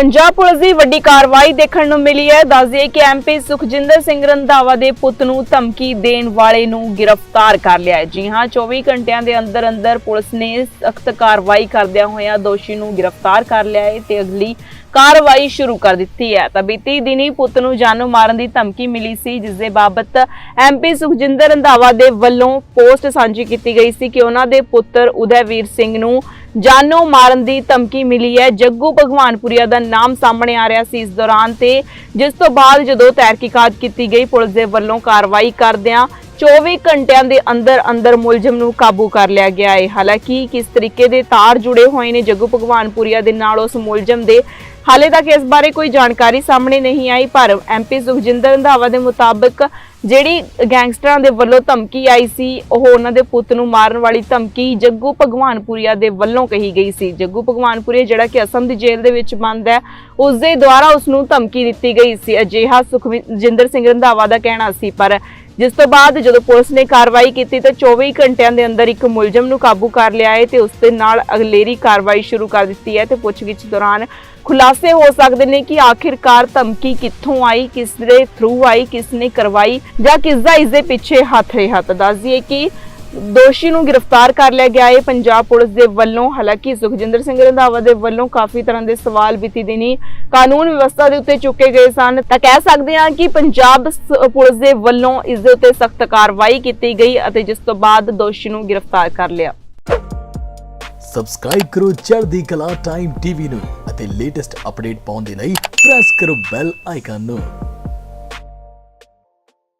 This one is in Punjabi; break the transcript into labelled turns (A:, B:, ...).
A: ਪੰਜਾਬ ਪੁਲਿਸ ਦੀ ਵੱਡੀ ਕਾਰਵਾਈ ਦੇਖਣ ਨੂੰ ਮਿਲੀ ਹੈ। ਦੱਸ ਦਈਏ ਕਿ ਐਮਪੀ ਸੁਖਜਿੰਦਰ ਸਿੰਘ ਰੰਧਾਵਾ ਦੇ ਪੁੱਤ ਨੂੰ ਧਮਕੀ ਦੇਣ ਵਾਲੇ ਨੂੰ ਗ੍ਰਿਫਤਾਰ ਕਰ ਲਿਆ ਹੈ। ਜੀ ਹਾਂ 24 ਘੰਟਿਆਂ ਦੇ ਅੰਦਰ ਅੰਦਰ ਪੁਲਿਸ ਨੇ ਸਖਤ ਕਾਰਵਾਈ ਕਰਦਿਆਂ ਹੋਇਆਂ ਦੋਸ਼ੀ ਨੂੰ ਗ੍ਰਿਫਤਾਰ ਕਰ ਲਿਆ ਹੈ ਤੇ ਅਗਲੀ ਕਾਰਵਾਈ ਸ਼ੁਰੂ ਕਰ ਦਿੱਤੀ ਹੈ। ਤਾਂ ਬੀਤੀ ਦਿਨੀ ਪੁੱਤ ਨੂੰ ਜਾਨੋਂ ਮਾਰਨ ਦੀ ਧਮਕੀ ਮਿਲੀ ਸੀ, ਜਿਸ ਦੇ ਬਾਬਤ ਐਮਪੀ ਸੁਖਜਿੰਦਰ ਰੰਧਾਵਾ ਦੇ ਵੱਲੋਂ ਪੋਸਟ ਸਾਂਝੀ ਕੀਤੀ ਗਈ ਸੀ ਕਿ ਉਹਨਾਂ ਦੇ ਪੁੱਤਰ ਉਦੈਵੀਰ ਸਿੰਘ ਨੂੰ ਜਾਨੋਂ ਮਾਰਨ ਦੀ ਧਮਕੀ ਮਿਲੀ ਹੈ। ਜੱਗੂ ਭਗਵਾਨਪੁਰੀਆ ਦਾ ਨਾਮ ਸਾਹਮਣੇ ਆ ਰਿਹਾ ਸੀ ਇਸ ਦੌਰਾਨ ਤੇ, ਜਿਸ ਤੋਂ ਬਾਅਦ ਜਦੋਂ ਤਹਿਕੀਕਾਤ ਕੀਤੀ ਗਈ, ਪੁਲਿਸ ਦੇ ਵੱਲੋਂ ਕਾਰਵਾਈ ਕਰਦਿਆਂ 24 ਘੰਟਿਆਂ ਦੇ ਅੰਦਰ ਅੰਦਰ ਮੁਲਜ਼ਮ ਨੂੰ ਕਾਬੂ ਕਰ ਲਿਆ ਗਿਆ ਹੈ। ਹਾਲਾਂਕਿ ਕਿਸ ਤਰੀਕੇ ਦੇ ਤਾਰ ਜੁੜੇ ਹੋਏ ਨੇ ਜੱਗੂ ਭਗਵਾਨਪੁਰੀਆ ਦੇ ਨਾਲ ਉਸ ਮੁਲਜ਼ਮ ਦੇ, ਹਾਲੇ ਤੱਕ ਇਸ ਬਾਰੇ ਕੋਈ ਜਾਣਕਾਰੀ ਸਾਹਮਣੇ ਨਹੀਂ ਆਈ, ਪਰ ਐਮਪੀ ਸੁਖਜਿੰਦਰ ਰੰਧਾਵਾ ਦੇ ਮੁਤਾਬਕ ਜਿਹੜੀ ਗੈਂਗਸਟਰਾਂ ਦੇ ਵੱਲੋਂ ਧਮਕੀ ਆਈ ਸੀ, ਉਹ ਉਹਨਾਂ ਦੇ ਪੁੱਤ ਨੂੰ ਮਾਰਨ ਵਾਲੀ ਧਮਕੀ ਜੱਗੂ ਭਗਵਾਨਪੁਰੀਆ ਦੇ ਵੱਲੋਂ ਕਹੀ ਗਈ ਸੀ। ਜੱਗੂ ਭਗਵਾਨਪੁਰੀਆ, ਜਿਹੜਾ ਕਿ ਅਸਮ ਦੀ ਜੇਲ੍ਹ ਦੇ ਵਿੱਚ ਬੰਦ ਹੈ, ਉਸ ਦੇ ਦੁਆਰਾ ਉਸ ਨੂੰ ਧਮਕੀ ਦਿੱਤੀ ਗਈ ਸੀ। ਅਜਿਹਾ ਸੁਖਜਿੰਦਰ ਸਿੰਘ ਰੰਧਾਵਾ ਦਾ ਕਹਿਣਾ ਸੀ, ਪਰ ਜਿਸ ਤੋਂ ਬਾਅਦ ਜਦੋਂ ਪੁਲਿਸ ਨੇ ਕਾਰਵਾਈ ਕੀਤੀ ਤਾਂ 24 ਘੰਟਿਆਂ ਦੇ ਅੰਦਰ ਇੱਕ ਮੁਲਜ਼ਮ ਨੂੰ ਕਾਬੂ ਕਰ ਲਿਆ ਹੈ ਤੇ ਉਸ ਦੇ ਨਾਲ ਅਗਲੇਰੀ ਕਾਰਵਾਈ ਸ਼ੁਰੂ ਕਰ ਦਿੱਤੀ ਹੈ ਤੇ ਪੁੱਛਗਿੱਛ ਦੌਰਾਨ ਖੁਲਾਸੇ ਹੋ ਸਕਦੇ ਨੇ ਕਿ ਆਖਿਰਕਾਰ ਧਮਕੀ ਕਿੱਥੋਂ ਆਈ, ਕਿਸ ਦੇ ਥਰੂ ਆਈ, ਕਿਸ ਨੇ ਕਰਵਾਈ ਜਾਂ ਕਿਸ ਦਾ ਇਸ ਦੇ ਪਿੱਛੇ ਹੱਥ ਰਿਹਾ। ਤਾਂ ਦੱਸ ਦਈਏ ਕਿ ਦੋਸ਼ੀ ਨੂੰ ਗ੍ਰਿਫਤਾਰ ਕਰ ਲਿਆ ਗਿਆ। ਹੈ ਪੰਜਾਬ ਪੁਲਿਸ ਦੇ ਵੱਲੋਂ, ਹਾਲਾਂਕਿ ਸੁਖਜਿੰਦਰ ਸਿੰਘ ਰੰਧਾਵਾ ਦੇ ਵੱਲੋਂ ਕਾਫੀ ਤਰ੍ਹਾਂ ਦੇ ਸਵਾਲ ਬੀਤੀ ਦਿਨੀ ਕਾਨੂੰਨ ਵਿਵਸਥਾ ਦੇ ਉੱਤੇ ਚੁੱਕੇ ਗਏ ਸਨ। ਤਾਂ ਕਹਿ ਸਕਦੇ ਹਾਂ ਕਿ ਪੰਜਾਬ ਪੁਲਿਸ ਦੇ ਵੱਲੋਂ ਇਸ ਦੇ ਉੱਤੇ ਸਖਤ ਕਾਰਵਾਈ ਕੀਤੀ ਗਈ ਅਤੇ ਜਿਸ ਤੋਂ ਬਾਅਦ ਦੋਸ਼ੀ ਨੂੰ ਗ੍ਰਿਫਤਾਰ ਕਰ ਲਿਆ।
B: ਸਬਸਕ੍ਰਾਈਬ ਕਰੋ ਚੜ੍ਹਦੀ ਕਲਾ ਟਾਈਮ ਟੀਵੀ ਨੂੰ ਅਤੇ ਲੇਟੈਸਟ ਅਪਡੇਟ ਪਾਉਣ ਦੇ ਲਈ ਪ੍ਰੈਸ ਕਰੋ ਬੈਲ ਆਈਕਨ ਨੂੰ।